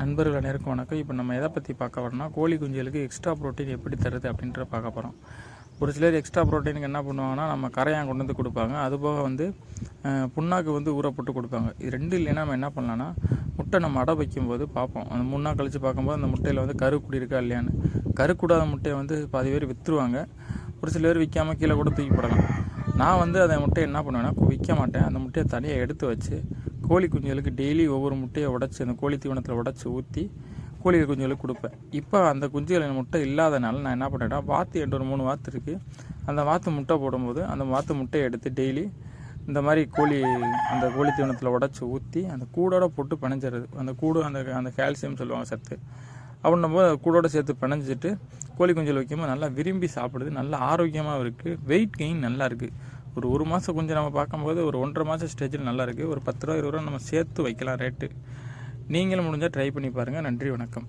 நண்பர்கள் அனைவருக்கும் வணக்கம். இப்போ நம்ம எதை பற்றி பார்க்க வரோம்னா கோழி குஞ்சுகளுக்கு எக்ஸ்ட்ரா ப்ரோட்டீன் எப்படி தருது அப்படின்ற பார்க்க போகிறோம் ஒரு சிலர் எக்ஸ்ட்ரா ப்ரோட்டீனுக்கு என்ன பண்ணுவாங்கன்னா நம்ம கரையான் கொண்டு வந்து கொடுப்பாங்க. அதுபோக வந்து புண்ணாக்கு வந்து ஊற போட்டு கொடுப்பாங்க. இது ரெண்டு இல்லைன்னா நம்ம என்ன பண்ணலான்னா முட்டை நம்ம அடை வைக்கும்போது பார்ப்போம். அந்த மூணு நாள் கழித்து பார்க்கும்போது அந்த முட்டையில் வந்து கரு குடி இருக்கா இல்லையான்னு. கரு கூடாத முட்டையை வந்து பாதி பேர் விற்றுருவாங்க ஒரு சில பேர் விற்காமல் கீழே கூட தூக்கி போடலாம். நான் வந்து அந்த முட்டையை என்ன பண்ணுவேன்னா விற்க மாட்டேன். அந்த முட்டையை தனியாக எடுத்து வச்சு கோழி குஞ்சுகளுக்கு டெய்லி ஒவ்வொரு முட்டையை உடச்சி அந்த கோழி தீவனத்தில் உடச்சி ஊற்றி கோழி குஞ்சுகளுக்கு கொடுப்பேன். இப்போ அந்த குஞ்சுகள் முட்டை இல்லாதனால நான் என்ன பண்ணேன்னா வாத்து என்கிட்ட ஒரு மூணு வாத்து இருக்குது அந்த வாத்து முட்டை போடும்போது அந்த வாத்து முட்டையை எடுத்து டெய்லி இந்த மாதிரி கோழி அந்த கோழி தீவனத்தில் உடச்சி ஊற்றி அந்த கூடோட போட்டு பிணைஞ்சிடுறது. அந்த கூடு அந்த அந்த கால்சியம் சொல்லுவாங்க சத்து. அப்படின்னும் போது கூடோட சேர்த்து பிணைஞ்சிட்டு கோழி குஞ்சுகள் வைக்கும்போது நல்லா விரும்பி சாப்பிடுது நல்லா ஆரோக்கியமாக இருக்குது வெயிட் கெயின் நல்லா இருக்குது ஒரு ஒரு மாதம் கொஞ்சம் நம்ம பார்க்கும்போது ஒரு ஒன்றரை மாதம் ஸ்டேஜில் நல்லா இருக்குது ஒரு பத்து ரூபா இருபது ரூபா நம்ம சேர்த்து வைக்கலாம் ரேட்டு நீங்களும் முடிஞ்சால் ட்ரை பண்ணி பாருங்கள் நன்றி வணக்கம்.